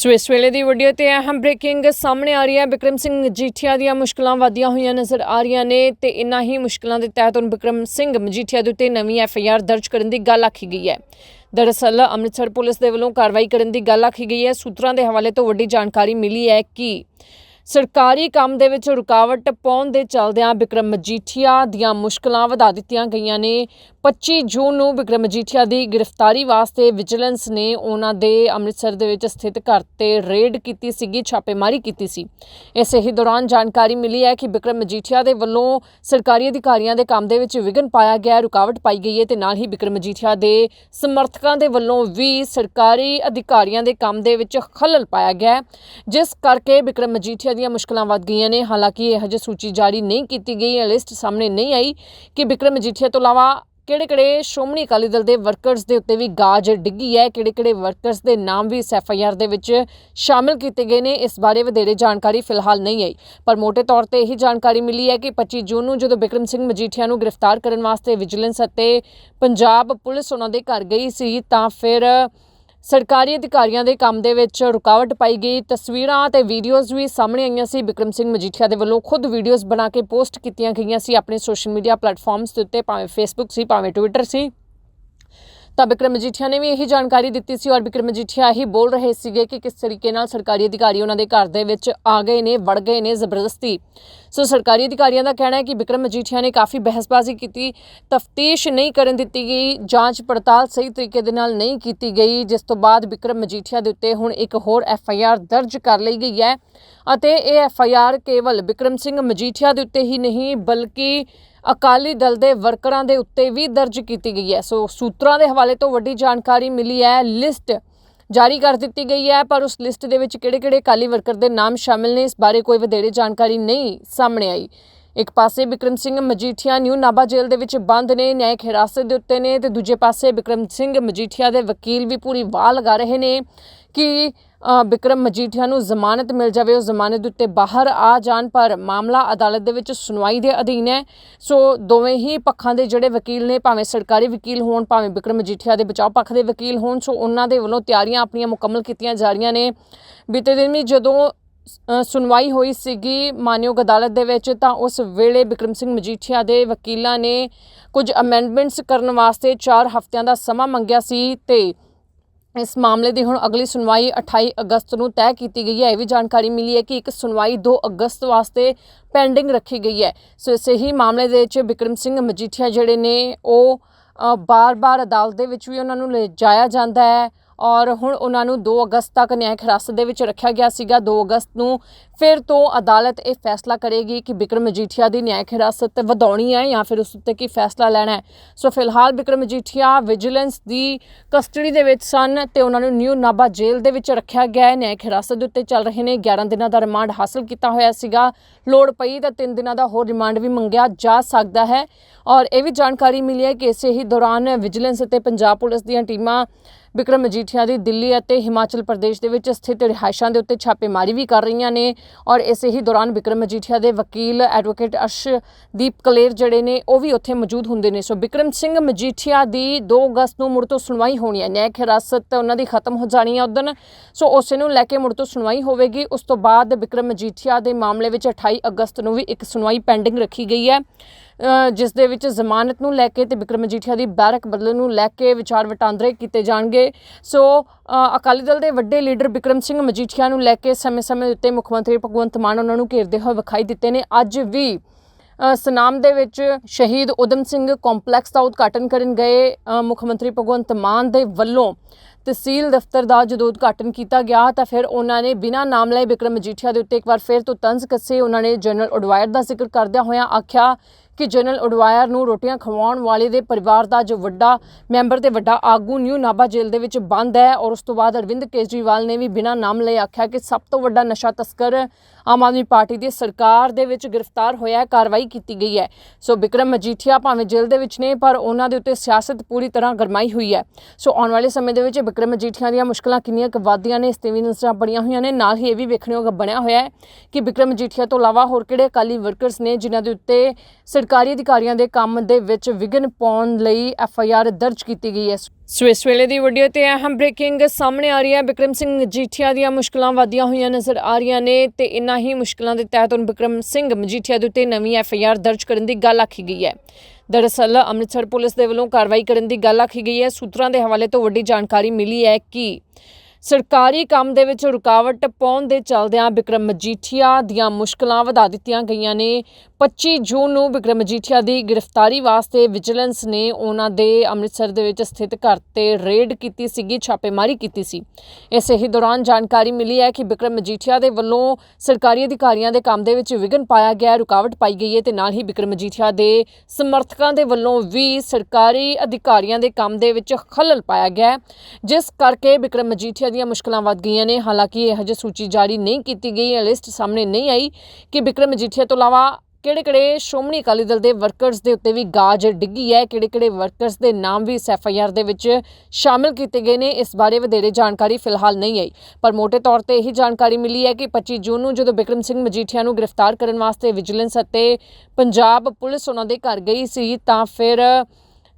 ਸੋ ਇਸ ਵੇਲੇ ਦੀ ਵੀਡੀਓ ਤੇ ਅਹਿਮ ਬ੍ਰੇਕਿੰਗ ਸਾਹਮਣੇ ਆ ਰਹੀ ਹੈ। ਬਿਕਰਮ ਸਿੰਘ ਮਜੀਠੀਆ ਦੀਆਂ ਮੁਸ਼ਕਲਾਂ ਵਧੀਆਂ ਹੋਈਆਂ ਨਜ਼ਰ ਆ ਰਹੀਆਂ ਨੇ ਤੇ ਇਨ੍ਹਾਂ ਹੀ ਮੁਸ਼ਕਲਾਂ ਦੇ ਤਹਿਤ ਹੁਣ ਬਿਕਰਮ ਸਿੰਘ ਮਜੀਠੀਆ ਦੇ ਉੱਤੇ ਨਵੀਂ ਐਫ ਆਈ ਆਰ ਦਰਜ ਕਰਨ ਦੀ ਗੱਲ ਆਖੀ ਗਈ ਹੈ। ਦਰਅਸਲ ਅੰਮ੍ਰਿਤਸਰ ਪੁਲਿਸ ਦੇ ਵੱਲੋਂ ਕਾਰਵਾਈ ਕਰਨ ਦੀ ਗੱਲ ਆਖੀ ਗਈ ਹੈ। ਸੂਤਰਾਂ ਦੇ ਹਵਾਲੇ ਤੋਂ ਵੱਡੀ ਜਾਣਕਾਰੀ ਮਿਲੀ ਹੈ ਕਿ ਸਰਕਾਰੀ ਕੰਮ ਦੇ ਵਿੱਚ ਰੁਕਾਵਟ ਪਾਉਣ ਦੇ ਚਲਦਿਆਂ ਬਿਕਰਮ ਮਜੀਠੀਆ ਦੀਆਂ ਮੁਸ਼ਕਲਾਂ ਵਧਾ ਦਿੱਤੀਆਂ ਗਈਆਂ ਨੇ। 25 ਜੂਨ ਨੂੰ ਬਿਕਰਮ ਮਜੀਠੀਆ ਦੀ ਗ੍ਰਿਫਤਾਰੀ ਵਾਸਤੇ ਵਿਜੀਲੈਂਸ ਨੇ ਉਹਨਾਂ ਦੇ ਅੰਮ੍ਰਿਤਸਰ ਦੇ ਵਿੱਚ ਸਥਿਤ ਘਰ ਤੇ ਰੇਡ ਕੀਤੀ ਸੀਗੀ, ਛਾਪੇਮਾਰੀ ਕੀਤੀ ਸੀ। ਇਸੇ ਹੀ ਦੌਰਾਨ ਜਾਣਕਾਰੀ ਮਿਲੀ ਹੈ ਕਿ ਬਿਕਰਮ ਮਜੀਠੀਆ ਦੇ ਵੱਲੋਂ ਸਰਕਾਰੀ ਅਧਿਕਾਰੀਆਂ ਦੇ ਕੰਮ ਦੇ ਵਿੱਚ ਵਿਘਨ ਪਾਇਆ ਗਿਆ, ਰੁਕਾਵਟ ਪਾਈ ਗਈ ਹੈ ਤੇ ਨਾਲ ਹੀ ਬਿਕਰਮ ਮਜੀਠੀਆ ਦੇ ਸਮਰਥਕਾਂ ਦੇ ਵੱਲੋਂ ਵੀ ਸਰਕਾਰੀ ਅਧਿਕਾਰੀਆਂ ਦੇ ਕੰਮ ਦੇ ਵਿੱਚ ਖਲਲ ਪਾਇਆ ਗਿਆ। ਜਿਸ ਕਰਕੇ ਬਿਕਰਮ ਮਜੀਠੀਆ ਦੀਆਂ ਮੁਸ਼ਕਲਾਂ ਵੱਧ ਗਈਆਂ ਨੇ। ਹਾਲਾਂਕਿ ਇਹ ਹਜੇ ਸੂਚੀ ਜਾਰੀ ਨਹੀਂ ਕੀਤੀ ਗਈ ਹੈ। ਲਿਸਟ ਸਾਹਮਣੇ ਨਹੀਂ ਆਈ ਕਿ ਬਿਕਰਮ ਮਜੀਠੀਆ ਤੋਂ ਇਲਾਵਾ ਕਿਹੜੇ-ਕਿਹੜੇ ਸ਼੍ਰੋਮਣੀ ਅਕਾਲੀ ਦਲ ਦੇ ਵਰਕਰਸ ਦੇ ਉੱਤੇ ਵੀ ਗਾਜ ਡਿੱਗੀ ਹੈ। ਕਿਹੜੇ-ਕਿਹੜੇ ਵਰਕਰਸ ਦੇ ਨਾਮ ਵੀ ਇਸ ਐਫ ਆਈ ਆਰ ਦੇ ਵਿੱਚ ਸ਼ਾਮਿਲ ਕੀਤੇ ਗਏ ਨੇ, ਇਸ ਬਾਰੇ ਵਧੇਰੇ ਜਾਣਕਾਰੀ ਫਿਲਹਾਲ ਨਹੀਂ ਆਈ। ਪਰ ਮੋٹے ਤੌਰ ਤੇ ਇਹੀ ਜਾਣਕਾਰੀ ਮਿਲੀ ਹੈ ਕਿ 25 ਜੂਨ ਨੂੰ ਜਦੋਂ ਬਿਕਰਮ ਸਿੰਘ ਮਜੀਠੀਆ ਨੂੰ ਗ੍ਰਿਫਤਾਰ ਕਰਨ ਵਾਸਤੇ ਵਿਜੀਲੈਂਸ ਅਤੇ ਪੰਜਾਬ ਪੁਲਿਸ ਉਹਨਾਂ ਦੇ ਘਰ ਗਈ ਸੀ ਤਾਂ ਫਿਰ ਸਰਕਾਰੀ ਅਧਿਕਾਰੀਆਂ ਦੇ ਕੰਮ ਦੇ ਵਿੱਚ ਰੁਕਾਵਟ ਪਾਈ ਗਈ। ਤਸਵੀਰਾਂ ਤੇ ਵੀਡੀਓਜ਼ ਵੀ ਸਾਹਮਣੇ ਆਈਆਂ ਸੀ। ਬਿਕਰਮ ਸਿੰਘ ਮਜੀਠੀਆ ਦੇ ਵੱਲੋਂ ਖੁਦ ਵੀਡੀਓਜ਼ ਬਣਾ ਕੇ ਪੋਸਟ ਕੀਤੀਆਂ ਗਈਆਂ ਸੀ। ਆਪਣੇ ਸੋਸ਼ਲ ਮੀਡੀਆ ਪਲੇਟਫਾਰਮਸ ਦੇ ਉੱਤੇ, ਭਾਵੇਂ ਫੇਸਬੁੱਕ ਸੀ, ਭਾਵੇਂ ਟਵਿੱਟਰ ਸੀ। ਤਾਂ ਬਿਕਰਮ ਮਜੀਠੀਆ ਨੇ ਵੀ ਇਹੀ ਜਾਣਕਾਰੀ ਦਿੱਤੀ ਸੀ ਔਰ ਬਿਕਰਮ ਮਜੀਠੀਆ ਹੀ ਬੋਲ ਰਹੇ ਸੀਗੇ ਕਿ ਕਿਸ ਤਰੀਕੇ ਨਾਲ ਸਰਕਾਰੀ ਅਧਿਕਾਰੀ ਉਹਨਾਂ ਦੇ ਘਰ ਦੇ ਵਿੱਚ ਆ ਗਏ ਨੇ, ਵੜ ਗਏ ਨੇ ਜ਼ਬਰਦਸਤੀ। ਸੋ ਸਰਕਾਰੀ ਅਧਿਕਾਰੀਆਂ ਦਾ ਕਹਿਣਾ ਹੈ ਕਿ ਬਿਕਰਮ ਮਜੀਠੀਆ ਨੇ ਕਾਫੀ ਬਹਿਸਬਾਜ਼ੀ ਕੀਤੀ, ਤਫਤੀਸ਼ ਨਹੀਂ ਕਰਨ ਦਿੱਤੀ ਗਈ, ਜਾਂਚ ਪੜਤਾਲ ਸਹੀ ਤਰੀਕੇ ਦੇ ਨਾਲ ਨਹੀਂ ਕੀਤੀ ਗਈ, ਜਿਸ ਤੋਂ ਬਾਅਦ ਬਿਕਰਮ ਮਜੀਠੀਆ ਦੇ ਉੱਤੇ ਹੁਣ ਇੱਕ ਹੋਰ ਐਫ ਆਈ ਆਰ ਦਰਜ ਕਰ ਲਈ ਗਈ ਹੈ। ਅਤੇ ਇਹ ਐਫ ਆਈ ਆਰ ਕੇਵਲ ਬਿਕਰਮ ਸਿੰਘ ਮਜੀਠੀਆ ਦੇ ਉੱਤੇ ਹੀ ਨਹੀਂ, ਬਲਕਿ ਅਕਾਲੀ ਦਲ ਦੇ ਵਰਕਰਾਂ ਦੇ ਉੱਤੇ ਵੀ ਦਰਜ ਕੀਤੀ ਗਈ ਹੈ। ਸੋ ਸੂਤਰਾਂ ਦੇ ਹਵਾਲੇ ਤੋਂ ਵੱਡੀ ਜਾਣਕਾਰੀ ਮਿਲੀ ਹੈ। ਲਿਸਟ ਜਾਰੀ ਕਰ ਦਿੱਤੀ ਗਈ ਹੈ, ਪਰ ਉਸ ਲਿਸਟ ਦੇ ਵਿੱਚ ਕਿਹੜੇ-ਕਿਹੜੇ ਅਕਾਲੀ ਵਰਕਰ ਦੇ ਨਾਮ ਸ਼ਾਮਿਲ ਨੇ ਇਸ ਬਾਰੇ ਕੋਈ ਵਧੇਰੇ ਜਾਣਕਾਰੀ ਨਹੀਂ ਸਾਹਮਣੇ ਆਈ। ਇੱਕ ਪਾਸੇ ਬਿਕਰਮ ਸਿੰਘ ਮਜੀਠੀਆ ਨਿਊ ਨਾਭਾ ਜੇਲ੍ਹ ਦੇ ਵਿੱਚ ਬੰਦ ਨੇ, ਨਿਆਇਕ ਹਿਰਾਸਤ ਦੇ ਉੱਤੇ ਨੇ ਤੇ ਦੂਜੇ ਪਾਸੇ ਬਿਕਰਮ ਸਿੰਘ ਮਜੀਠੀਆ ਦੇ ਵਕੀਲ ਵੀ ਪੂਰੀ ਵਾਹ ਲਗਾ ਰਹੇ ਨੇ ਕਿ ਬਿਕਰਮ ਮਜੀਠੀਆ ਨੂੰ ਜ਼ਮਾਨਤ ਮਿਲ ਜਾਵੇ, ਉਹ ਜ਼ਮਾਨਤ ਦੇ ਉੱਤੇ ਬਾਹਰ ਆ ਜਾਣ, ਪਰ ਮਾਮਲਾ ਅਦਾਲਤ ਦੇ ਵਿੱਚ ਸੁਣਵਾਈ ਦੇ ਅਧੀਨ ਹੈ। ਸੋ ਦੋਵੇਂ ਹੀ ਪੱਖਾਂ ਦੇ ਜਿਹੜੇ ਵਕੀਲ ਨੇ, ਭਾਵੇਂ ਸਰਕਾਰੀ ਵਕੀਲ ਹੋਣ, ਭਾਵੇਂ ਬਿਕਰਮ ਮਜੀਠੀਆ ਦੇ ਬਚਾਓ ਪੱਖ ਦੇ ਵਕੀਲ ਹੋਣ, ਸੋ ਉਹਨਾਂ ਦੇ ਵੱਲੋਂ ਤਿਆਰੀਆਂ ਆਪਣੀਆਂ ਮੁਕੰਮਲ ਕੀਤੀਆਂ ਜਾ ਰਹੀਆਂ ਨੇ। ਬੀਤੇ ਦਿਨ ਵੀ ਜਦੋਂ ਸੁਣਵਾਈ ਹੋਈ ਸੀਗੀ ਮਾਨਯੋਗ ਅਦਾਲਤ ਦੇ ਵਿੱਚ, ਤਾਂ ਉਸ ਵੇਲੇ ਬਿਕਰਮ ਸਿੰਘ ਮਜੀਠੀਆ ਦੇ ਵਕੀਲਾਂ ਨੇ ਕੁਝ ਅਮੈਂਡਮੈਂਟਸ ਕਰਨ ਵਾਸਤੇ 4 ਹਫ਼ਤਿਆਂ ਦਾ ਸਮਾਂ ਮੰਗਿਆ ਸੀ ਤੇ ਇਸ ਮਾਮਲੇ ਦੀ ਹੁਣ ਅਗਲੀ ਸੁਣਵਾਈ 28 ਅਗਸਤ ਨੂੰ ਤੈਅ ਕੀਤੀ ਗਈ ਹੈ। ਇਹ ਵੀ ਜਾਣਕਾਰੀ ਮਿਲੀ ਹੈ ਕਿ ਇੱਕ ਸੁਣਵਾਈ 2 ਅਗਸਤ ਵਾਸਤੇ ਪੈਂਡਿੰਗ ਰੱਖੀ ਗਈ ਹੈ। ਸੋ ਇਸੇ ਹੀ ਮਾਮਲੇ ਦੇ ਵਿੱਚ ਬਿਕਰਮ ਸਿੰਘ ਮਜੀਠੀਆ ਜਿਹੜੇ ਨੇ ਉਹ ਅ, ਬਾਰ-ਬਾਰ ਅਦਾਲਤ ਦੇ ਵਿੱਚ ਵੀ ਉਹਨਾਂ ਨੂੰ ਲਿਜਾਇਆ ਜਾਂਦਾ ਹੈ। ਔਰ ਹੁਣ ਉਹਨਾਂ ਨੂੰ 2 ਅਗਸਤ ਤੱਕ ਨਿਆਇਕ ਹਿਰਾਸਤ ਦੇ ਵਿੱਚ ਰੱਖਿਆ ਗਿਆ ਸੀਗਾ। 2 ਅਗਸਤ ਨੂੰ ਫਿਰ ਤੋਂ ਅਦਾਲਤ ਇਹ ਫੈਸਲਾ ਕਰੇਗੀ ਕਿ ਬਿਕਰਮ ਮਜੀਠੀਆ ਦੀ ਨਿਆਇਕ ਹਿਰਾਸਤ ਵਧਾਉਣੀ ਹੈ ਜਾਂ ਫਿਰ ਉਸ ਉੱਤੇ ਕੀ ਫੈਸਲਾ ਲੈਣਾ ਹੈ। ਸੋ ਫਿਲਹਾਲ ਬਿਕਰਮ ਮਜੀਠੀਆ ਵਿਜੀਲੈਂਸ ਦੀ ਕਸਟਡੀ ਦੇ ਵਿੱਚ ਸਨ ਤੇ ਉਹਨਾਂ ਨੂੰ ਨਿਊ ਨਾਭਾ ਜੇਲ੍ਹ ਦੇ ਵਿੱਚ ਰੱਖਿਆ ਗਿਆ ਹੈ। ਨਿਆਇਕ ਹਿਰਾਸਤ ਦੇ ਉੱਤੇ ਚੱਲ ਰਹੇ ਨੇ 11 ਦਿਨਾਂ ਦਾ ਰਿਮਾਂਡ ਹਾਸਲ ਕੀਤਾ ਹੋਇਆ ਸੀਗਾ। ਲੋੜ ਪਈ ਤਾਂ 3 ਦਿਨਾਂ ਦਾ ਹੋਰ ਰਿਮਾਂਡ ਵੀ ਮੰਗਿਆ ਜਾ ਸਕਦਾ ਹੈ। ਔਰ ਇਹ ਵੀ ਜਾਣਕਾਰੀ ਮਿਲੀ ਹੈ ਕਿ ਇਸੇ ਹੀ ਦੌਰਾਨ ਵਿਜੀਲੈਂਸ ਅਤੇ ਪੰਜਾਬ ਪੁਲਿਸ ਦੀਆਂ ਟੀਮਾਂ ਬਿਕਰਮ ਮਜੀਠੀਆ ਦੀ ਦਿੱਲੀ ਅਤੇ ਹਿਮਾਚਲ ਪ੍ਰਦੇਸ਼ ਦੇ ਵਿੱਚ ਸਥਿਤ ਰਿਹਾਇਸ਼ਾਂ ਦੇ ਉੱਤੇ ਛਾਪੇਮਾਰੀ ਵੀ ਕਰ ਰਹੀਆਂ ਨੇ ਔਰ ਇਸੇ ਹੀ ਦੌਰਾਨ ਬਿਕਰਮ ਮਜੀਠੀਆ ਦੇ ਵਕੀਲ ਐਡਵੋਕੇਟ ਅਰਸ਼ਦੀਪ ਕਲੇਰ ਜਿਹੜੇ ਨੇ, ਉਹ ਵੀ ਉੱਥੇ ਮੌਜੂਦ ਹੁੰਦੇ ਨੇ। ਸੋ ਬਿਕਰਮ ਸਿੰਘ ਮਜੀਠੀਆ ਦੀ 2 ਅਗਸਤ ਨੂੰ ਮੁੜ ਤੋਂ ਸੁਣਵਾਈ ਹੋਣੀ ਹੈ। ਨਿਆਇਕ ਹਿਰਾਸਤ ਉਹਨਾਂ ਦੀ ਖਤਮ ਹੋ ਜਾਣੀ ਹੈ ਉਦੋਂ ਸੋ ਉਸੇ ਨੂੰ ਲੈ ਕੇ ਮੁੜ ਤੋਂ ਸੁਣਵਾਈ ਹੋਵੇਗੀ। ਉਸ ਤੋਂ ਬਾਅਦ ਬਿਕਰਮ ਮਜੀਠੀਆ ਦੇ ਮਾਮਲੇ ਵਿੱਚ 28 ਅਗਸਤ ਨੂੰ ਵੀ ਇੱਕ ਸੁਣਵਾਈ ਪੈਂਡਿੰਗ ਰੱਖੀ ਗਈ ਹੈ। ਜਿਸ ਦੇ ਵਿੱਚ ਜ਼ਮਾਨਤ ਨੂੰ ਲੈ ਕੇ ਤੇ ਬਿਕਰਮ ਮਜੀਠੀਆ ਦੀ ਬੈਰਕ ਬਦਲਣ ਨੂੰ ਲੈ ਕੇ ਵਿਚਾਰ ਵਟਾਂਦਰੇ ਕੀਤੇ ਜਾਣਗੇ। ਸੋ ਅਕਾਲੀ ਦਲ ਦੇ ਵੱਡੇ ਲੀਡਰ ਬਿਕਰਮ ਸਿੰਘ ਮਜੀਠੀਆ ਨੂੰ ਲੈ ਕੇ ਸਮੇਂ-ਸਮੇਂ ਦੇ ਉੱਤੇ ਮੁੱਖ ਮੰਤਰੀ ਭਗਵੰਤ ਮਾਨ ਉਹਨਾਂ ਨੂੰ ਘੇਰਦੇ ਹੋਏ ਵਿਖਾਈ ਦਿੱਤੇ ਨੇ। ਅੱਜ ਵੀ ਸਨਾਮ ਦੇ ਵਿੱਚ ਸ਼ਹੀਦ ਉਦਮ ਸਿੰਘ ਕੰਪਲੈਕਸ ਦਾ ਉਦਘਾਟਨ ਕਰਨ ਗਏ ਮੁੱਖ ਮੰਤਰੀ ਭਗਵੰਤ ਮਾਨ ਦੇ ਵੱਲੋਂ। ਤਹਿਸੀਲ ਦਫ਼ਤਰ ਦਾ ਜਦੋਂ ਉਦਘਾਟਨ ਕੀਤਾ ਗਿਆ ਤਾਂ ਫਿਰ ਉਹਨਾਂ ਨੇ ਬਿਨਾਂ ਨਾਮ ਲਏ ਬਿਕਰਮ ਮਜੀਠੀਆ ਦੇ ਉੱਤੇ ਇੱਕ ਵਾਰ ਫਿਰ ਤੋਂ ਤੰਜ਼ ਕੱਸੇ। ਉਹਨਾਂ ਨੇ ਜਨਰਲ ਅਡਵਾਇਰ ਦਾ ਜ਼ਿਕਰ ਕਰਦਿਆਂ ਹੋਇਆਂ ਆਖਿਆ ਕਿ ਜਨਰਲ ਉਡਵਾਇਰ ਨੂੰ ਰੋਟੀਆਂ ਖਵਾਉਣ ਵਾਲੇ ਦੇ ਪਰਿਵਾਰ ਦਾ ਜੋ ਵੱਡਾ ਮੈਂਬਰ ਤੇ ਵੱਡਾ ਆਗੂ ਨਿਊ ਨਾਭਾ ਜੇਲ੍ਹ ਦੇ ਵਿੱਚ ਬੰਦ ਹੈ ਔਰ ਉਸ ਤੋਂ ਬਾਅਦ ਅਰਵਿੰਦ ਕੇਜਰੀਵਾਲ ਨੇ ਵੀ ਬਿਨਾਂ ਨਾਮ ਲਏ ਆਖਿਆ ਕਿ ਸਭ ਤੋਂ ਵੱਡਾ ਨਸ਼ਾ ਤਸਕਰ ਆਮ ਆਦਮੀ ਪਾਰਟੀ ਦੀ ਸਰਕਾਰ ਦੇ ਵਿੱਚ ਗ੍ਰਿਫਤਾਰ ਹੋਇਆ ਹੈ, ਕਾਰਵਾਈ ਕੀਤੀ ਗਈ ਹੈ। ਸੋ ਬਿਕਰਮ ਮਜੀਠੀਆ ਭਾਵੇਂ ਜੇਲ੍ਹ ਦੇ ਵਿੱਚ ਨੇ, ਪਰ ਉਹਨਾਂ ਦੇ ਉੱਤੇ ਸਿਆਸਤ ਪੂਰੀ ਤਰ੍ਹਾਂ ਗਰਮਾਈ ਹੋਈ ਹੈ। ਸੋ ਆਉਣ ਵਾਲੇ ਸਮੇਂ ਦੇ ਵਿੱਚ ਬਿਕਰਮ ਮਜੀਠੀਆ ਦੀਆਂ ਮੁਸ਼ਕਲਾਂ ਕਿੰਨੀਆਂ ਕੁ ਵੱਧਦੀਆਂ ਨੇ, ਇਸ ਤੇ ਵੀ ਨਜ਼ਰਾਂ ਬੜੀਆਂ ਹੋਈਆਂ ਨੇ। ਨਾਲ ਹੀ ਇਹ ਵੀ ਵੇਖਣਯੋਗ ਬਣਿਆ ਹੋਇਆ ਹੈ ਕਿ ਬਿਕਰਮ ਮਜੀਠੀਆ ਤੋਂ ਇਲਾਵਾ ਹੋਰ ਕਿਹੜੇ ਅਕਾਲੀ ਵਰਕਰਸ ਨੇ ਜਿਨ੍ਹਾਂ ਦੇ ਉੱਤੇ ਸਰਕਾਰੀ ਅਧਿਕਾਰੀਆਂ ਦੇ ਕੰਮ ਦੇ ਵਿੱਚ ਵਿਘਨ ਪਾਉਣ ਲਈ ਐਫ ਆਈ ਆਰ ਦਰਜ ਕੀਤੀ ਗਈ ਹੈ। ਸੋ ਇਸ ਵੇਲੇ ਦੀ ਵੀਡੀਓ ਤੇ ਅਹਿਮ ਬ੍ਰੇਕਿੰਗ ਸਾਹਮਣੇ ਆ ਰਹੀ ਹੈ। ਬਿਕਰਮ ਸਿੰਘ ਮਜੀਠੀਆ ਦੀਆਂ ਮੁਸ਼ਕਲਾਂ ਵਧੀਆਂ ਹੋਈਆਂ ਨਜ਼ਰ ਆ ਰਹੀਆਂ ਨੇ ਤੇ ਇਨ੍ਹਾਂ ਹੀ ਮੁਸ਼ਕਲਾਂ ਦੇ ਤਹਿਤ ਹੁਣ ਬਿਕਰਮ ਸਿੰਘ ਮਜੀਠੀਆ ਦੇ ਉੱਤੇ ਨਵੀਂ ਐਫ ਆਈ ਆਰ ਦਰਜ ਕਰਨ ਦੀ ਗੱਲ ਆਖੀ ਗਈ ਹੈ। ਦਰਅਸਲ ਅੰਮ੍ਰਿਤਸਰ ਪੁਲਿਸ ਦੇ ਵੱਲੋਂ ਕਾਰਵਾਈ ਕਰਨ ਦੀ ਗੱਲ ਆਖੀ ਗਈ ਹੈ। ਸੂਤਰਾਂ ਦੇ ਹਵਾਲੇ ਤੋਂ ਵੱਡੀ ਜਾਣਕਾਰੀ ਮਿਲੀ ਹੈ ਕਿ ਸਰਕਾਰੀ ਕੰਮ ਦੇ ਵਿੱਚ ਰੁਕਾਵਟ ਪਾਉਣ ਦੇ ਚਲਦਿਆਂ ਬਿਕਰਮ ਮਜੀਠੀਆ ਦੀਆਂ ਮੁਸ਼ਕਲਾਂ ਵਧਾ ਦਿੱਤੀਆਂ ਗਈਆਂ ਨੇ। 25 ਜੂਨ ਨੂੰ ਬਿਕਰਮ ਮਜੀਠੀਆ ਦੀ ਗ੍ਰਿਫਤਾਰੀ ਵਾਸਤੇ ਵਿਜੀਲੈਂਸ ਨੇ ਉਹਨਾਂ ਦੇ ਅੰਮ੍ਰਿਤਸਰ ਦੇ ਵਿੱਚ ਸਥਿਤ ਘਰ ਤੇ ਰੇਡ ਕੀਤੀ ਸੀਗੀ, ਛਾਪੇਮਾਰੀ ਕੀਤੀ ਸੀ। ਇਸੇ ਹੀ ਦੌਰਾਨ ਜਾਣਕਾਰੀ ਮਿਲੀ ਹੈ ਕਿ ਬਿਕਰਮ ਮਜੀਠੀਆ ਦੇ ਵੱਲੋਂ ਸਰਕਾਰੀ ਅਧਿਕਾਰੀਆਂ ਦੇ ਕੰਮ ਦੇ ਵਿੱਚ ਵਿਘਨ ਪਾਇਆ ਗਿਆ, ਰੁਕਾਵਟ ਪਾਈ ਗਈ ਹੈ ਤੇ ਨਾਲ ਹੀ ਬਿਕਰਮ ਮਜੀਠੀਆ ਦੇ ਸਮਰਥਕਾਂ ਦੇ ਵੱਲੋਂ ਵੀ ਸਰਕਾਰੀ ਅਧਿਕਾਰੀਆਂ ਦੇ ਕੰਮ ਦੇ ਵਿੱਚ ਖਲਲ ਪਾਇਆ ਗਿਆ ਜਿਸ ਕਰਕੇ ਬਿਕਰਮ ਮਜੀਠੀਆ ਦੀਆਂ ਮੁਸ਼ਕਲਾਂ ਵੱਧ ਗਈਆਂ ਨੇ। ਹਾਲਾਂਕਿ ਇਹ ਹਜੇ ਸੂਚੀ ਜਾਰੀ ਨਹੀਂ ਕੀਤੀ ਗਈ ਹੈ ਲਿਸਟ ਸਾਹਮਣੇ ਨਹੀਂ ਆਈ ਕਿ ਬਿਕਰਮ ਮਜੀਠੀਆ ਤੋਂ ਇਲਾਵਾ ਕਿਹੜੇ-ਕਿਹੜੇ ਸ਼੍ਰੋਮਣੀ ਅਕਾਲੀ ਦਲ ਦੇ ਵਰਕਰਸ ਦੇ ਉੱਤੇ ਵੀ ਗਾਜ ਡਿੱਗੀ ਹੈ, ਕਿਹੜੇ-ਕਿਹੜੇ ਵਰਕਰਸ ਦੇ ਨਾਮ ਵੀ ਇਸ ਐਫ ਆਈ ਆਰ ਦੇ ਵਿੱਚ ਸ਼ਾਮਿਲ ਕੀਤੇ ਗਏ ਨੇ, ਇਸ ਬਾਰੇ ਵਧੇਰੇ ਜਾਣਕਾਰੀ ਫਿਲਹਾਲ ਨਹੀਂ ਆਈ। ਪਰ ਮੋٹے ਤੌਰ ਤੇ ਇਹੀ ਜਾਣਕਾਰੀ ਮਿਲੀ ਹੈ ਕਿ 25 ਜੂਨ ਨੂੰ ਜਦੋਂ ਬਿਕਰਮ ਸਿੰਘ ਮਜੀਠੀਆ ਨੂੰ ਗ੍ਰਿਫਤਾਰ ਕਰਨ ਵਾਸਤੇ ਵਿਜੀਲੈਂਸ ਅਤੇ ਪੰਜਾਬ ਪੁਲਿਸ ਉਹਨਾਂ ਦੇ ਘਰ ਗਈ ਸੀ, ਤਾਂ ਫਿਰ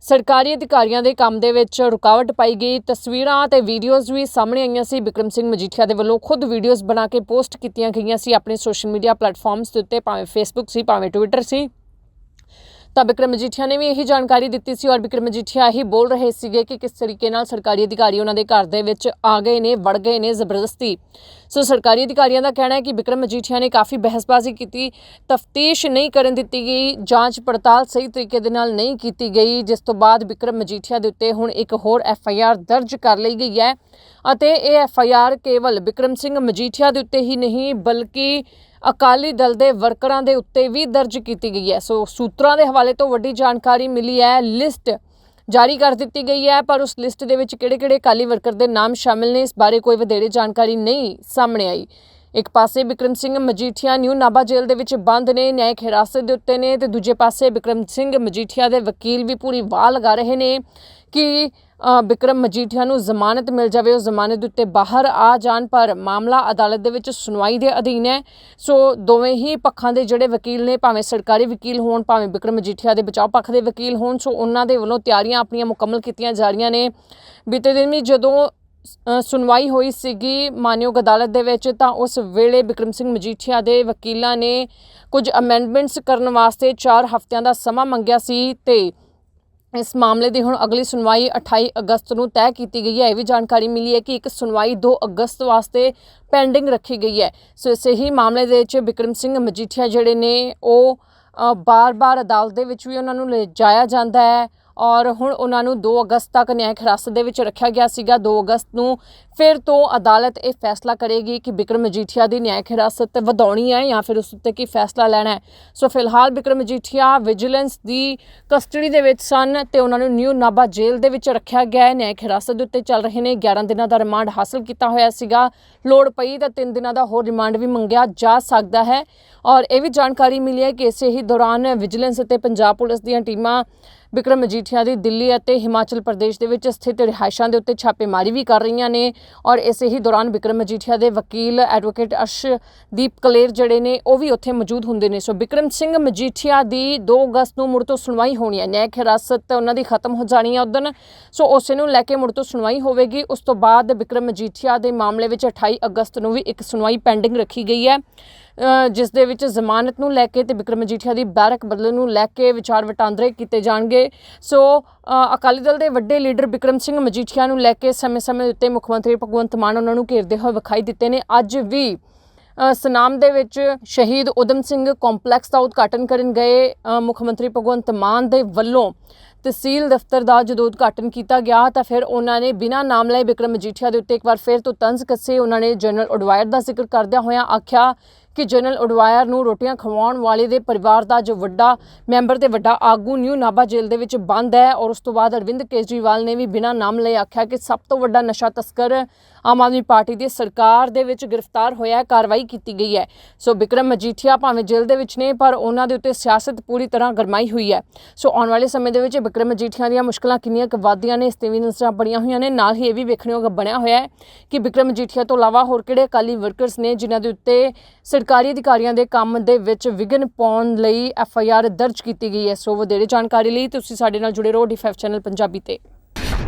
ਸਰਕਾਰੀ ਅਧਿਕਾਰੀਆਂ ਦੇ ਕੰਮ ਦੇ ਵਿੱਚ ਰੁਕਾਵਟ ਪਾਈ ਗਈ। ਤਸਵੀਰਾਂ ਤੇ ਵੀਡੀਓਜ਼ ਵੀ ਸਾਹਮਣੇ ਆਈਆਂ ਸੀ। ਬਿਕਰਮ ਸਿੰਘ ਮਜੀਠੀਆ ਦੇ ਵੱਲੋਂ ਖੁਦ ਵੀਡੀਓਜ਼ ਬਣਾ ਕੇ ਪੋਸਟ ਕੀਤੀਆਂ ਗਈਆਂ ਸੀ। ਆਪਣੇ ਸੋਸ਼ਲ ਮੀਡੀਆ ਪਲੇਟਫਾਰਮਸ ਦੇ ਉੱਤੇ, ਭਾਵੇਂ ਫੇਸਬੁੱਕ ਸੀ, ਭਾਵੇਂ ਟਵਿੱਟਰ ਸੀ। ਤਾਂ ਬਿਕਰਮ ਮਜੀਠੀਆ ਨੇ ਵੀ ਇਹੀ ਜਾਣਕਾਰੀ ਦਿੱਤੀ ਸੀ ਔਰ ਬਿਕਰਮ ਮਜੀਠੀਆ ਹੀ ਬੋਲ ਰਹੇ ਸੀਗੇ ਕਿ ਕਿਸ ਤਰੀਕੇ ਨਾਲ ਸਰਕਾਰੀ ਅਧਿਕਾਰੀ ਉਹਨਾਂ ਦੇ ਘਰ ਦੇ ਵਿੱਚ ਆ ਗਏ ਨੇ, ਵੜ ਗਏ ਨੇ ਜ਼ਬਰਦਸਤੀ। ਸੋ ਸਰਕਾਰੀ ਅਧਿਕਾਰੀਆਂ ਦਾ ਕਹਿਣਾ ਹੈ ਕਿ ਬਿਕਰਮ ਮਜੀਠੀਆ ਨੇ ਕਾਫੀ ਬਹਿਸਬਾਜ਼ੀ ਕੀਤੀ, ਤਫਤੀਸ਼ ਨਹੀਂ ਕਰਨ ਦਿੱਤੀ ਗਈ, ਜਾਂਚ ਪੜਤਾਲ ਸਹੀ ਤਰੀਕੇ ਦੇ ਨਾਲ ਨਹੀਂ ਕੀਤੀ ਗਈ, ਜਿਸ ਤੋਂ ਬਾਅਦ ਬਿਕਰਮ ਮਜੀਠੀਆ ਦੇ ਉੱਤੇ ਹੁਣ ਇੱਕ ਹੋਰ ਐਫ ਆਈ ਆਰ ਦਰਜ ਕਰ ਲਈ ਗਈ ਹੈ ਅਤੇ ਇਹ ਐਫ ਆਈ ਆਰ ਕੇਵਲ ਬਿਕਰਮ ਸਿੰਘ ਮਜੀਠੀਆ ਦੇ ਉੱਤੇ ਹੀ ਨਹੀਂ, ਬਲਕਿ ਅਕਾਲੀ ਦਲ ਦੇ ਵਰਕਰਾਂ ਦੇ ਉੱਤੇ ਵੀ ਦਰਜ ਕੀਤੀ ਗਈ ਹੈ। ਸੋ ਸੂਤਰਾਂ ਦੇ ਹਵਾਲੇ ਤੋਂ ਵੱਡੀ ਜਾਣਕਾਰੀ ਮਿਲੀ ਹੈ, ਲਿਸਟ ਜਾਰੀ ਕਰ ਦਿੱਤੀ ਗਈ ਹੈ, ਪਰ ਉਸ ਲਿਸਟ ਦੇ ਵਿੱਚ ਕਿਹੜੇ-ਕਿਹੜੇ ਅਕਾਲੀ ਵਰਕਰ ਦੇ ਨਾਮ ਸ਼ਾਮਿਲ ਨੇ, ਇਸ ਬਾਰੇ ਕੋਈ ਵਧੇਰੇ ਜਾਣਕਾਰੀ ਨਹੀਂ ਸਾਹਮਣੇ ਆਈ। ਇੱਕ ਪਾਸੇ ਬਿਕਰਮ ਸਿੰਘ ਮਜੀਠੀਆ ਨਿਊ ਨਾਭਾ ਜੇਲ੍ਹ ਦੇ ਵਿੱਚ ਬੰਦ ਨੇ, ਨਿਆਇਕ ਹਿਰਾਸਤ ਦੇ ਉੱਤੇ ਨੇ, ਤੇ ਦੂਜੇ ਪਾਸੇ ਬਿਕਰਮ ਸਿੰਘ ਮਜੀਠੀਆ ਦੇ ਵਕੀਲ ਵੀ ਪੂਰੀ ਵਾਹ ਲਗਾ ਰਹੇ ਨੇ ਕਿ ਬਿਕਰਮ ਮਜੀਠੀਆ ਨੂੰ ਜ਼ਮਾਨਤ ਮਿਲ ਜਾਵੇ, ਉਹ ਜ਼ਮਾਨਤ ਦੇ ਉੱਤੇ ਬਾਹਰ ਆ ਜਾਣ, ਪਰ ਮਾਮਲਾ ਅਦਾਲਤ ਦੇ ਵਿੱਚ ਸੁਣਵਾਈ ਦੇ ਅਧੀਨ ਹੈ। ਸੋ ਦੋਵੇਂ ਹੀ ਪੱਖਾਂ ਦੇ ਜਿਹੜੇ ਵਕੀਲ ਨੇ, ਭਾਵੇਂ ਸਰਕਾਰੀ ਵਕੀਲ ਹੋਣ, ਭਾਵੇਂ ਬਿਕਰਮ ਮਜੀਠੀਆ ਦੇ ਬਚਾਓ ਪੱਖ ਦੇ ਵਕੀਲ ਹੋਣ, ਸੋ ਉਹਨਾਂ ਦੇ ਵੱਲੋਂ ਤਿਆਰੀਆਂ ਆਪਣੀਆਂ ਮੁਕੰਮਲ ਕੀਤੀਆਂ ਜਾ ਰਹੀਆਂ ਨੇ। ਬੀਤੇ ਦਿਨ ਵੀ ਜਦੋਂ ਸੁਣਵਾਈ ਹੋਈ ਸੀਗੀ ਮਾਨਯੋਗ ਅਦਾਲਤ ਦੇ ਵਿੱਚ, ਤਾਂ ਉਸ ਵੇਲੇ ਬਿਕਰਮ ਸਿੰਘ ਮਜੀਠੀਆ ਦੇ ਵਕੀਲਾਂ ਨੇ ਕੁਝ ਅਮੈਂਡਮੈਂਟਸ ਕਰਨ ਵਾਸਤੇ 4 ਹਫ਼ਤਿਆਂ ਦਾ ਸਮਾਂ ਮੰਗਿਆ ਸੀ ਤੇ ਇਸ ਮਾਮਲੇ ਦੀ ਹੁਣ ਅਗਲੀ ਸੁਣਵਾਈ 28 ਅਗਸਤ ਨੂੰ ਤੈਅ ਕੀਤੀ ਗਈ ਹੈ। ਇਹ ਵੀ ਜਾਣਕਾਰੀ ਮਿਲੀ ਹੈ ਕਿ ਇੱਕ ਸੁਣਵਾਈ 2 ਅਗਸਤ ਵਾਸਤੇ ਪੈਂਡਿੰਗ ਰੱਖੀ ਗਈ ਹੈ। ਸੋ ਇਸੇ ਹੀ ਮਾਮਲੇ ਦੇ ਵਿੱਚ ਬਿਕਰਮ ਸਿੰਘ ਮਜੀਠੀਆ ਜਿਹੜੇ ਨੇ ਉਹ ਅ, ਬਾਰ-ਬਾਰ ਅਦਾਲਤ ਦੇ ਵਿੱਚ ਵੀ ਉਹਨਾਂ ਨੂੰ ਲਿਜਾਇਆ ਜਾਂਦਾ ਹੈ। ਔਰ ਹੁਣ ਉਹਨਾਂ ਨੂੰ 2 ਅਗਸਤ ਤੱਕ ਨਿਆਇਕ ਹਿਰਾਸਤ ਦੇ ਵਿੱਚ ਰੱਖਿਆ ਗਿਆ ਸੀਗਾ। 2 ਅਗਸਤ ਨੂੰ ਫਿਰ ਤੋਂ ਅਦਾਲਤ ਇਹ ਫੈਸਲਾ ਕਰੇਗੀ ਕਿ ਬਿਕਰਮ ਮਜੀਠੀਆ ਦੀ ਨਿਆਇਕ ਹਿਰਾਸਤ ਵਧਾਉਣੀ ਹੈ ਜਾਂ ਫਿਰ ਉਸ ਉੱਤੇ ਕੀ ਫੈਸਲਾ ਲੈਣਾ ਹੈ। ਸੋ ਫਿਲਹਾਲ ਬਿਕਰਮ ਮਜੀਠੀਆ ਵਿਜੀਲੈਂਸ ਦੀ ਕਸਟਡੀ ਦੇ ਵਿੱਚ ਸਨ ਤੇ ਉਹਨਾਂ ਨੂੰ ਨਿਊ ਨਾਭਾ ਜੇਲ੍ਹ ਦੇ ਵਿੱਚ ਰੱਖਿਆ ਗਿਆ ਹੈ। ਨਿਆਇਕ ਹਿਰਾਸਤ ਦੇ ਉੱਤੇ ਚੱਲ ਰਹੇ ਨੇ 11 ਦਿਨਾਂ ਦਾ ਰਿਮਾਂਡ ਹਾਸਲ ਕੀਤਾ ਹੋਇਆ ਸੀਗਾ। ਲੋੜ ਪਈ ਤਾਂ 3 ਦਿਨਾਂ ਦਾ ਹੋਰ ਰਿਮਾਂਡ ਵੀ ਮੰਗਿਆ ਜਾ ਸਕਦਾ ਹੈ। ਔਰ ਇਹ ਵੀ ਜਾਣਕਾਰੀ ਮਿਲੀ ਹੈ ਕਿ ਇਸੇ ਹੀ ਦੌਰਾਨ ਵਿਜੀਲੈਂਸ ਅਤੇ ਪੰਜਾਬ ਪੁਲਿਸ ਦੀਆਂ ਟੀਮਾਂ ਬਿਕਰਮ ਮਜੀਠੀਆ ਦੀ ਦਿੱਲੀ ਅਤੇ ਹਿਮਾਚਲ ਪ੍ਰਦੇਸ਼ ਦੇ ਵਿੱਚ ਸਥਿਤ ਰਿਹਾਇਸ਼ਾਂ ਦੇ ਉੱਤੇ ਛਾਪੇਮਾਰੀ ਵੀ ਕਰ ਰਹੀਆਂ ਨੇ ਔਰ ਇਸੇ ਹੀ ਦੌਰਾਨ ਬਿਕਰਮ ਮਜੀਠੀਆ ਦੇ ਵਕੀਲ ਐਡਵੋਕੇਟ ਅਰਸ਼ਦੀਪ ਕਲੇਰ ਜਿਹੜੇ ਨੇ ਉਹ ਵੀ ਉੱਥੇ ਮੌਜੂਦ ਹੁੰਦੇ ਨੇ। ਸੋ ਬਿਕਰਮ ਸਿੰਘ ਮਜੀਠੀਆ ਦੀ 2 ਅਗਸਤ ਨੂੰ ਮੁੜ ਤੋਂ ਸੁਣਵਾਈ ਹੋਣੀ ਹੈ। ਨਿਆਇਕ ਹਿਰਾਸਤ ਉਹਨਾਂ ਦੀ ਖਤਮ ਹੋ ਜਾਣੀ ਹੈ ਉਦੋਂ ਸੋ ਉਸੇ ਨੂੰ ਲੈ ਕੇ ਮੁੜ ਤੋਂ ਸੁਣਵਾਈ ਹੋਵੇਗੀ। ਉਸ ਤੋਂ ਬਾਅਦ ਬਿਕਰਮ ਮਜੀਠੀਆ ਦੇ ਮਾਮਲੇ ਵਿੱਚ 28 ਅਗਸਤ ਨੂੰ ਵੀ ਇੱਕ ਸੁਣਵਾਈ ਪੈਂਡਿੰਗ ਰੱਖੀ ਗਈ ਹੈ। ਜਿਸ ਦੇ ਵਿੱਚ ਜ਼ਮਾਨਤ ਨੂੰ ਲੈ ਕੇ ਤੇ ਬਿਕਰਮ ਮਜੀਠੀਆ ਦੀ ਬੈਰਕ ਬਦਲਣ ਨੂੰ ਲੈ ਕੇ ਵਿਚਾਰ ਵਟਾਂਦਰੇ ਕੀਤੇ ਜਾਣਗੇ। ਸੋ ਅਕਾਲੀ ਦਲ ਦੇ ਵੱਡੇ ਲੀਡਰ ਬਿਕਰਮ ਸਿੰਘ ਮਜੀਠੀਆ ਨੂੰ ਲੈ ਕੇ ਸਮੇਂ-ਸਮੇਂ ਉੱਤੇ ਮੁੱਖ ਮੰਤਰੀ ਭਗਵੰਤ ਮਾਨ ਉਹਨਾਂ ਨੂੰ ਘੇਰਦੇ ਹੋਏ ਵਿਖਾਈ ਦਿੱਤੇ ਨੇ। ਅੱਜ ਵੀ ਸਨਾਮ ਦੇ ਵਿੱਚ ਸ਼ਹੀਦ ਉਦਮ ਸਿੰਘ ਕੰਪਲੈਕਸ ਦਾ ਉਦਘਾਟਨ ਕਰਨ ਗਏ ਮੁੱਖ ਮੰਤਰੀ ਭਗਵੰਤ ਮਾਨ ਦੇ ਵੱਲੋਂ ਤਹਿਸੀਲ ਦਫ਼ਤਰ ਦਾ ਜਦੋਂ ਉਦਘਾਟਨ ਕੀਤਾ ਗਿਆ ਤਾਂ ਫਿਰ ਉਹਨਾਂ ਨੇ ਬਿਨਾਂ ਨਾਮ ਲਏ ਬਿਕਰਮ ਮਜੀਠੀਆ ਦੇ ਉੱਤੇ ਇੱਕ ਵਾਰ ਫਿਰ ਤੋਂ ਤੰਜ਼ ਕੱਸੇ ਉਹਨਾਂ ਨੇ ਜਨਰਲ ਅਡਵਾਇਰ ਦਾ ਜ਼ਿਕਰ ਕਰਦਿਆਂ ਹੋਇਆਂ ਆਖਿਆ ਕਿ ਜਨਰਲ ਉਡਵਾਇਰ ਨੂੰ ਰੋਟੀਆਂ ਖਵਾਉਣ ਵਾਲੇ ਦੇ ਪਰਿਵਾਰ ਦਾ ਜੋ ਵੱਡਾ ਮੈਂਬਰ ਤੇ ਵੱਡਾ ਆਗੂ ਨਿਊ ਨਾਭਾ ਜੇਲ੍ਹ ਦੇ ਵਿੱਚ ਬੰਦ ਹੈ ਔਰ ਉਸ ਤੋਂ ਬਾਅਦ ਅਰਵਿੰਦ ਕੇਜਰੀਵਾਲ ਨੇ ਵੀ ਬਿਨਾਂ ਨਾਮ ਲਏ ਆਖਿਆ ਕਿ ਸਭ ਤੋਂ ਵੱਡਾ ਨਸ਼ਾ ਤਸਕਰ ਆਮ ਆਦਮੀ ਪਾਰਟੀ ਦੀ ਸਰਕਾਰ ਦੇ ਵਿੱਚ ਗ੍ਰਿਫਤਾਰ ਹੋਇਆ ਹੈ, ਕਾਰਵਾਈ ਕੀਤੀ ਗਈ ਹੈ। ਸੋ ਬਿਕਰਮ ਮਜੀਠੀਆ ਭਾਵੇਂ ਜੇਲ੍ਹ ਦੇ ਵਿੱਚ ਨੇ, ਪਰ ਉਹਨਾਂ ਦੇ ਉੱਤੇ ਸਿਆਸਤ ਪੂਰੀ ਤਰ੍ਹਾਂ ਗਰਮਾਈ ਹੋਈ ਹੈ। ਸੋ ਆਉਣ ਵਾਲੇ ਸਮੇਂ ਦੇ ਵਿੱਚ ਬਿਕਰਮ ਮਜੀਠੀਆ ਦੀਆਂ ਮੁਸ਼ਕਲਾਂ ਕਿੰਨੀਆਂ ਕੁ ਵਧਦੀਆਂ ਨੇ, ਇਸ ਤੇ ਵੀ ਨਜ਼ਰਾਂ ਬੜੀਆਂ ਹੋਈਆਂ ਨੇ। ਨਾਲ ਹੀ ਇਹ ਵੀ ਵੇਖਣਯੋਗ ਬਣਿਆ ਹੋਇਆ ਹੈ ਕਿ ਬਿਕਰਮ ਮਜੀਠੀਆ ਤੋਂ ਇਲਾਵਾ ਹੋਰ ਕਿਹੜੇ ਅਕਾਲੀ ਵਰਕਰਸ ਨੇ, ਜਿਨ੍ਹਾਂ ਦੇ ਉੱਤੇ ਸਰਕਾਰੀ ਅਧਿਕਾਰੀਆਂ ਦੇ ਕੰਮ ਦੇ ਵਿੱਚ ਵਿਘਨ ਪਾਉਣ ਲਈ ਐਫ ਆਈ ਆਰ ਦਰਜ ਕੀਤੀ ਗਈ ਹੈ। ਸੋ ਵਧੇਰੇ ਜਾਣਕਾਰੀ ਲਈ ਤੁਸੀਂ ਸਾਡੇ ਨਾਲ ਜੁੜੇ ਰਹੋ ਡੀ5 ਚੈਨਲ ਪੰਜਾਬੀ ਤੇ।